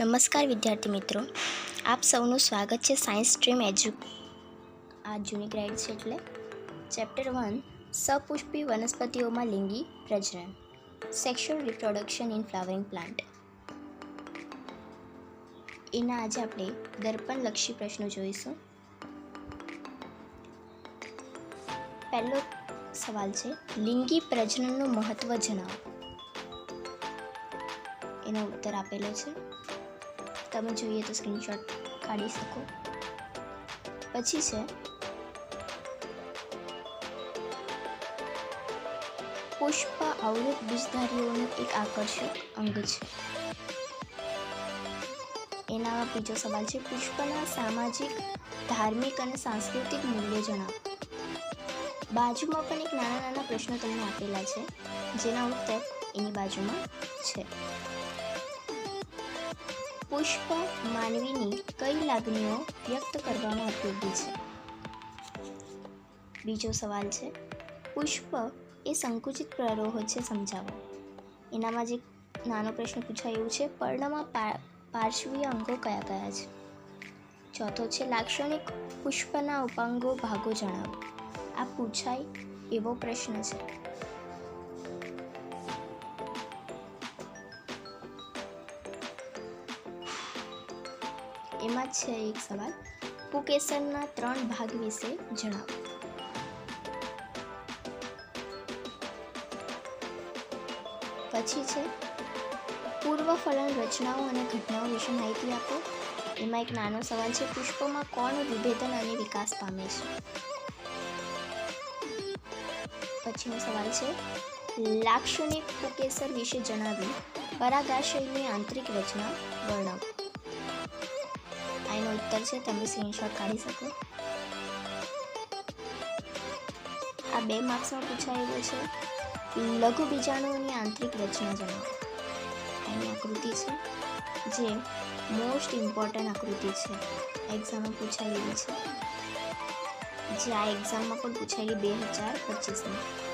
નમસ્કાર વિદ્યાર્થી મિત્રો. આપ સૌનું સ્વાગત છે સાયન્સ સ્ટ્રીમ એજ્યુ આ જૂની ગ્રેડ છે એટલે. ચેપ્ટર વન, સપુષ્પી વનસ્પતિઓમાં લિંગી પ્રજનન. Sexual reproduction in flowering plant એના આજે આપણે દર્પણલક્ષી પ્રશ્નો જોઈશું. પહેલો સવાલ છે, લિંગી પ્રજનનનું મહત્વ જણાવો. એનો ઉત્તર આપેલો છે. તમે જોઈએ તો સ્ક્રીનશોટ કાઢી શકો. પછી છે. પુષ્પા અવૃત બીજધારીઓનું એક આકર્ષક અંગ છે. એના બીજો સવાલ છે, પુષ્પના સામાજિક, ધાર્મિક અને સાંસ્કૃતિક મૂલ્ય જણાવો. બાજુમાં પણ એક નાના નાના પ્રશ્નો તમને આપેલા છે, જેના ઉત્તર એની બાજુમાં છે. પુષ્પ માનવીની કઈ લાગણીઓ વ્યક્ત કરવામાં ઉપયોગી છે? બીજો સવાલ છે, પુષ્પ એ સંકુચિત પ્રરોહ છે સમજાવો. એનામાં જે નાનો પ્રશ્ન પૂછાયું છે, પર્ણમાં પાર્શ્વીય અંગો કયા કયા છે? ચોથો છે, લાક્ષણિક પુષ્પના ઉપાંગો ભાગો જણાવો. આ પૂછાય એવો પ્રશ્ન છે. એમાં છે એક સવાલ. પુકેસરના ત્રણ ભાગ વિશે જણાવો. પછી છે, પૂર્વ ફલન રચનાઓ અને ઘટનાઓ વિશે માહિતી આપો. એમાં એક નાનો સવાલ છે, પુષ્પોમાં કોણ વિભેદન અને વિકાસ પામે છે? પછીનો સવાલ છે, લાક્ષણિક પુકેસર વિશે જણાવી, પરાગાશયની આંતરિક રચના વર્ણવો. આ એનો ઉત્તર છે, તમે સ્ક્રીનશોટ કાઢી શકો. આ બે માર્ક્સમાં પૂછાયેલો છે. લઘુ બીજાણુઓની આંતરિક રચના જણાવો. એની આકૃતિ છે, જે મોસ્ટ ઇમ્પોર્ટન્ટ આકૃતિ છે. એક્ઝામમાં પૂછાયેલી છે. જે આ એક્ઝામમાં પણ પૂછાયેલી બે હજાર પચીસમાં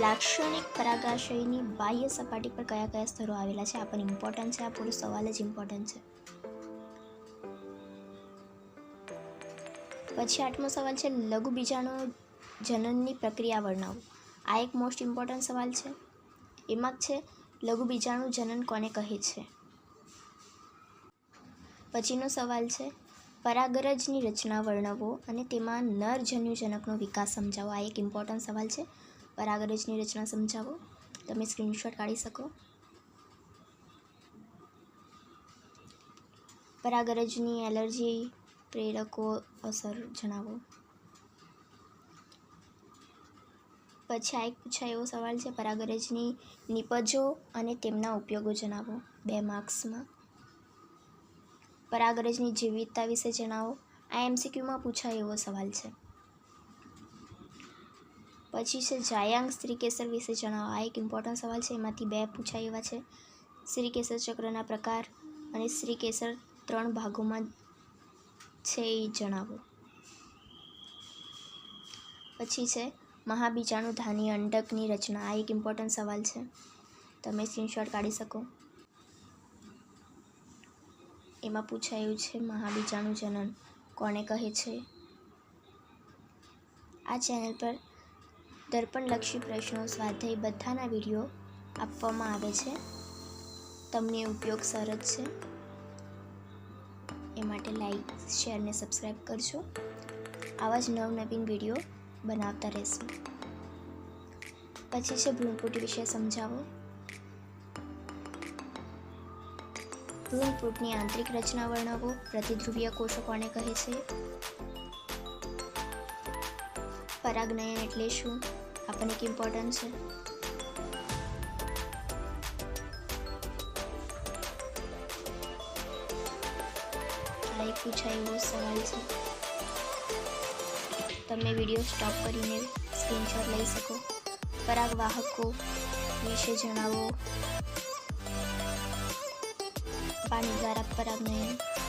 લાક્ષણિક પરાગાશયની બાહ્ય સપાટી પર કયા કયા સ્તરો આવેલા છે? આ પણ ઇમ્પોર્ટન્ટ છે, આ પૂરો સવાલ જ ઇમ્પોર્ટન્ટ છે. પછી આઠમો સવાલ છે, લઘુ બીજાણુ જનનની પ્રક્રિયા વર્ણવો. આ એક મોસ્ટ ઇમ્પોર્ટન્ટ સવાલ છે. એમાં જ છે, લઘુ બીજાણુ જનન કોને કહે છે? પછીનો સવાલ છે, પરાગરજની રચના વર્ણવો અને તેમાં નર જન્યુજનકનો વિકાસ સમજાવો. આ એક ઇમ્પોર્ટન્ટ સવાલ છે. પરાગરજની રચના સમજાવો. તમે સ્ક્રીનશોટ કાઢી શકો. પરાગરજની એલર્જી પ્રેરકો, અસર જણાવો. પછી આ એક પૂછાય એવો સવાલ છે પરાગરજની નિપજો અને તેમના ઉપયોગો જણાવો, બે માર્ક્સમાં. પરાગરજની જીવિતતા વિશે જણાવો. આ એમસીક્યુમાં પૂછાય એવો સવાલ છે. પછી છે, જાયાંગ શ્રીકેસર વિશે જણાવો. આ એક ઇમ્પોર્ટન્ટ સવાલ છે. એમાંથી બે પૂછાય એવા છે. સ્ત્રીકેસર ચક્રના પ્રકાર અને શ્રીકેસર ત્રણ ભાગોમાં છે એ જણાવો. પછી છે, મહાબીજાણુ ધાની અંડકની રચના. આ એક ઇમ્પોર્ટન્ટ સવાલ છે. તમે સ્ક્રીનશોટ કાઢી શકો. એમાં પૂછાયું છે, મહાબીજાણુ જનન કોને કહે છે? આ ચેનલ પર દર્પણલક્ષી પ્રશ્નો, સ્વાધ્યાય બધાના વીડિયો આપવામાં આવે છે. તમને ઉપયોગ સરસ છે. એ માટે લાઈક શેર ને સબસ્ક્રાઈબ કરજો. આવા જ નવનવીન વીડિયો બનાવતા રહેશું. પછી છે ભ્રૂણપૂટ વિશે સમજાવો. ભ્રૂણપૂટની આંતરિક રચના વર્ણવો, પ્રતિધ્રુવીય કોષો કોને કહે છે? પરાગનયન એટલે શું? પણ એક ઇમ્પોર્ટન્ટ છે? એક પૂછાય એવો સવાલ છે. તમે વીડિયો સ્ટોપ કરીને સ્ક્રીનશોટ લઈ શકો. પરાગવાહકો વિશે જણાવો. પાણી દ્વારા પરાગનયન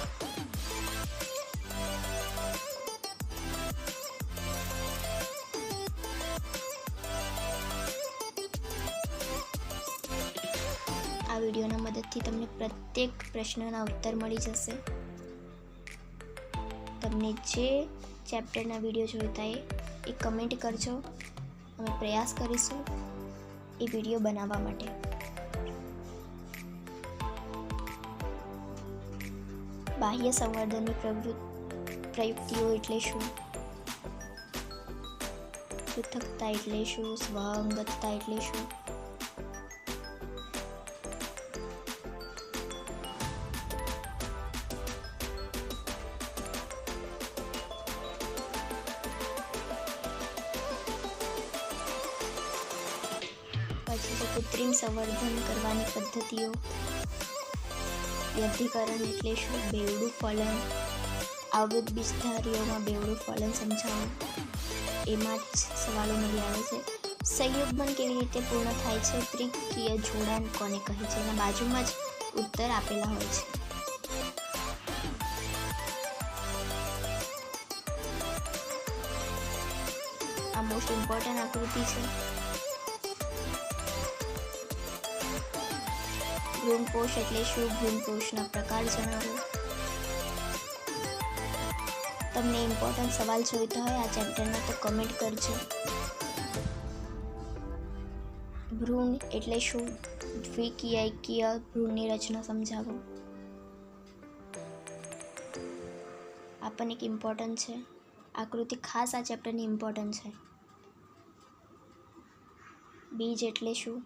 આ વિડીયોના મદદથી તમને પ્રત્યેક પ્રશ્નના ઉત્તર મળી જશે. તમને જે ચેપ્ટરના વીડિયો જોઈતા એ એ કમેન્ટ કરજો. અમે પ્રયાસ કરીશું એ વીડિયો બનાવવા માટે. બાહ્ય સંવર્ધનની પ્રવૃત્તિ પ્રયુક્તિઓ એટલે શું? પૃથકતા એટલે શું? સ્વઅંગતતા એટલે શું? છે કૃત્રિમ સંવર્ધન કરવાની પદ્ધતિઓ. વ્યધિકરણ એટલે શું? બેવડું ફલન આવૃત બીજધારીઓમાં બેવડું ફલન સમજાવો. એમાં જ સવાલો મળી આવે છે. સંયોગમન કેવી રીતે પૂર્ણ થાય છે? ત્રિકીય જોડાણ કોને કહે છે? એના બાજુમાં જ ઉત્તર આપેલા હોય છે. આ મોસ્ટ ઇમ્પોર્ટન્ટ આકૃતિ છે. ભ્રૂણપોષ એટલે શું? ભ્રૂણપોષના પ્રકાર જણાવો. તમને ઇમ્પોર્ટન્ટ સવાલ જોઈતો હોય આ ચેપ્ટરમાં તો કમેન્ટ કરજો. ભ્રૂણ એટલે શું? દ્વિકીય ભ્રૂણની રચના સમજાવો. આ પણ એક ઇમ્પોર્ટન્ટ છે. આકૃતિ ખાસ આ ચેપ્ટરની ઇમ્પોર્ટન્ટ છે. બીજ એટલે શું?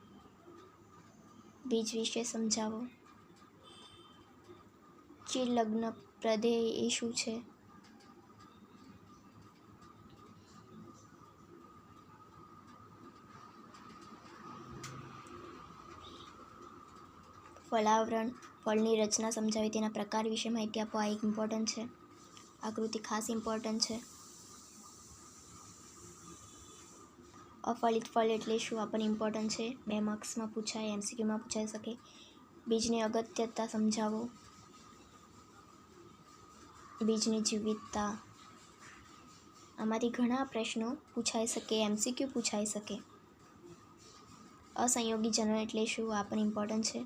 બીજ વિશે સમજાવો. ચીર લગ્ન પ્રદેય એ શું છે? ફળાવરણ, ફળની રચના સમજાવી તેના પ્રકાર વિશે માહિતી આપો. આ એક ઇમ્પોર્ટન્ટ છે. આકૃતિ ખાસ ઇમ્પોર્ટન્ટ છે. અફલિત ફળ એટલે શું? પણ ઇમ્પોર્ટન્ટ છે. બે માર્ક્સમાં પૂછાય એમસીક્યુમાં પૂછાઈ શકે. બીજની અગત્યતા સમજાવો. બીજની જીવિતતા. આમાંથી ઘણા પ્રશ્નો પૂછાઈ શકે એમસીક્યુ પૂછાઈ શકે. અસંયોગી જનન એટલે શું? આ પણ ઇમ્પોર્ટન્ટ છે.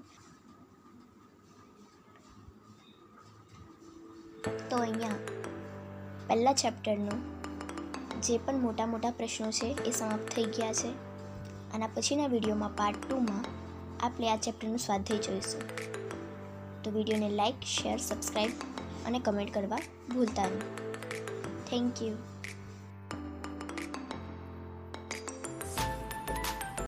તો અહીંયા પહેલા ચેપ્ટરનું જે પણ મોટા મોટા પ્રશ્નો છે એ સમાપ્ત થઈ ગયા છે. આના પછીના વિડીયોમાં પાર્ટ ટુમાં આપણે આ ચેપ્ટરનું સ્વાધ્યાય જોઈશું. તો વિડીયોને લાઇક શેર સબસ્ક્રાઈબ અને કમેન્ટ કરવા ભૂલતા નહીં. Thank you